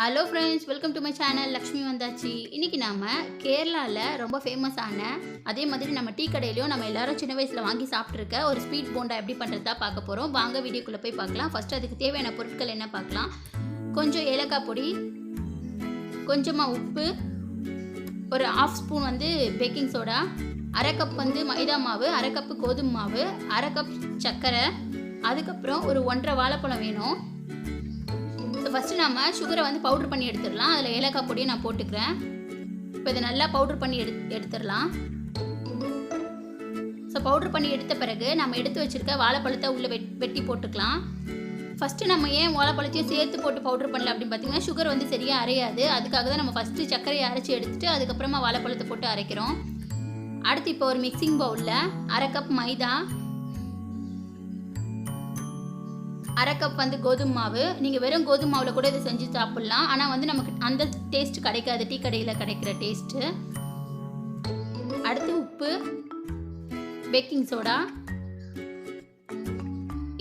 Hello friends welcome to my channel Lakshmi வந்தாச்சு இன்னைக்கு நாம கேரளாவில் ரொம்ப ஃபேமஸான அதே மாதிரி நம்ம டீ கடையிலையும் நம்ம எல்லாரும் சின்ன வயசில் வாங்கி சாப்பிட்ருக்க ஒரு ஸ்வீட் போண்டா எப்படி பண்ணுறதா பார்க்க போகிறோம் வாங்க வீடியோக்குள்ளே போய் பார்க்கலாம். ஃபர்ஸ்ட் அதுக்கு தேவையான பொருட்கள் என்ன பார்க்கலாம். கொஞ்சம் ஏலக்காய் பொடி கொஞ்சமாக உப்பு ஒரு ஆஃப் ஸ்பூன் வந்து பேக்கிங் சோடா அரை கப் வந்து மைதா மாவு அரை கப்பு கோதுமை மாவு அரை கப் சர்க்கரை அதுக்கப்புறம் ஒரு ஒன்றரை வாழைப்பழம் வேணும். ஃபஸ்ட்டு நம்ம சுகரை வந்து பவுடர் பண்ணி எடுத்துடலாம். அதில் ஏலக்காய் பொடியை நான் போட்டுக்கிறேன். இப்போ இதை நல்லா பவுடர் பண்ணி எடு எடுத்துடலாம். ஸோ பவுடர் பண்ணி எடுத்த பிறகு நம்ம எடுத்து வச்சுருக்க வாழைப்பழத்தை உள்ளே வெட் வெட்டி போட்டுக்கலாம். ஃபஸ்ட்டு நம்ம ஏன் வாழைப்பழத்தையும் சேர்த்து போட்டு பவுடர் பண்ணல அப்படின்னு பார்த்தீங்கன்னா சுகர் வந்து சரியாக அரையாது. அதுக்காக தான் நம்ம ஃபஸ்ட்டு சர்க்கரையை அரைச்சி எடுத்துட்டு அதுக்கப்புறமா வாழைப்பழத்தை போட்டு அரைக்கிறோம். அடுத்து இப்போ ஒரு மிக்சிங் பவுலில் அரை கப் மைதா அரை கப் வந்து கோதுமை மாவு. நீங்கள் வெறும் கோதுமை மாவில் கூட இதை செஞ்சு சாப்பிட்லாம். ஆனால் வந்து நமக்கு அந்த டேஸ்ட் கிடைக்காது. டீ கடையில் கிடைக்கிற டேஸ்ட்டு அடுத்து உப்பு. பேக்கிங் சோடா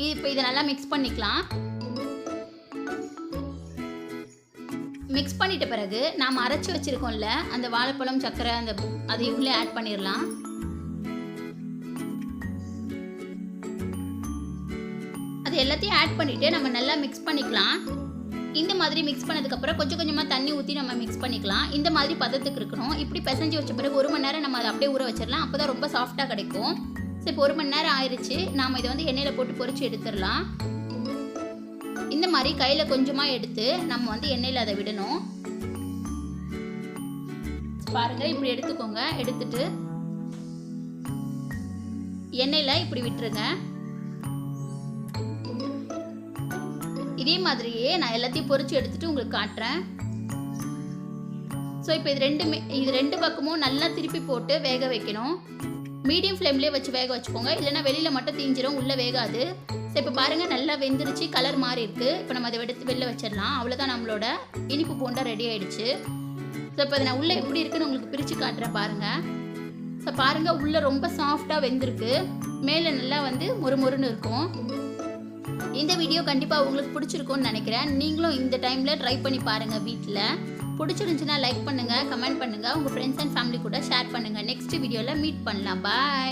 இப்போ இதை நல்லா மிக்ஸ் பண்ணிக்கலாம். மிக்ஸ் பண்ணிட்ட பிறகு நாம் அரைச்சி வச்சுருக்கோம்ல அந்த வாழைப்பழம் சர்க்கரை அந்த அதை உள்ளே ஆட் பண்ணிடலாம் அது எல்லாத்தையும் ஆட் பண்ணிவிட்டு நம்ம நல்லா மிக்ஸ் பண்ணிக்கலாம். இந்த மாதிரி மிக்ஸ் பண்ணதுக்கப்புறம் கொஞ்சம் கொஞ்சமாக தண்ணி ஊற்றி நம்ம மிக்ஸ் பண்ணிக்கலாம். இந்த மாதிரி பதத்துக்கு இருக்கணும். இப்படி பிசைஞ்சு வச்ச பிறகு ஒரு மணி நேரம் நம்ம அதை அப்படியே ஊற வச்சிடலாம். அப்போ தான் ரொம்ப சாஃப்டாக கிடைக்கும். ஸோ இப்போ ஒரு மணி நேரம் ஆயிடுச்சு நாம் இதை வந்து எண்ணெயில் போட்டு பொறிச்சு எடுத்துடலாம். இந்த மாதிரி கையில் கொஞ்சமாக எடுத்து நம்ம வந்து எண்ணெயில் அதை விடணும். பாருங்கள் இப்படி எடுத்துக்கோங்க. எடுத்துட்டு எண்ணெயில் இப்படி விட்டுருங்க. இதே மாதிரியே நான் எல்லாத்தையும் பொறிச்சு எடுத்துட்டு உங்களுக்கு காட்டுறேன். ஸோ இப்போ இது ரெண்டுமே இது ரெண்டு பக்கமும் நல்லா திருப்பி போட்டு வேக வைக்கணும். மீடியம் ஃப்ளேம்லேயே வச்சு வேக வச்சுக்கோங்க. இல்லைன்னா வெளியில் மட்டும் தீஞ்சிரும் உள்ளே வேகாது. ஸோ இப்போ பாருங்கள் நல்லா வெந்துருச்சு கலர் மாறி இருக்குது இப்போ நம்ம அதை எடுத்து வெளில வச்சிடலாம். அவ்வளோதான் நம்மளோட இனிப்பு போண்டா ரெடி ஆகிடுச்சு ஸோ இப்போ அதை நான் உள்ளே எப்படி இருக்குன்னு உங்களுக்கு பிரித்து காட்டுறேன் பாருங்கள் ஸோ பாருங்கள் உள்ளே ரொம்ப சாஃப்டாக வெந்திருக்கு. மேலே நல்லா வந்து மொறு மொறுன்னு இருக்கும். இந்த வீடியோ கண்டிப்பாக உங்களுக்கு பிடிச்சிருக்கும்னு நினைக்கிறேன். நீங்களும் இந்த டைமில் ட்ரை பண்ணி பாருங்கள் வீட்டில் பிடிச்சிருந்துச்சுன்னா லைக் பண்ணுங்கள் கமெண்ட் பண்ணுங்கள் உங்கள் ஃப்ரெண்ட்ஸ் அண்ட் ஃபேமிலி கூட ஷேர் பண்ணுங்கள் நெக்ஸ்ட் வீடியோவில் மீட் பண்ணலாம். பாய்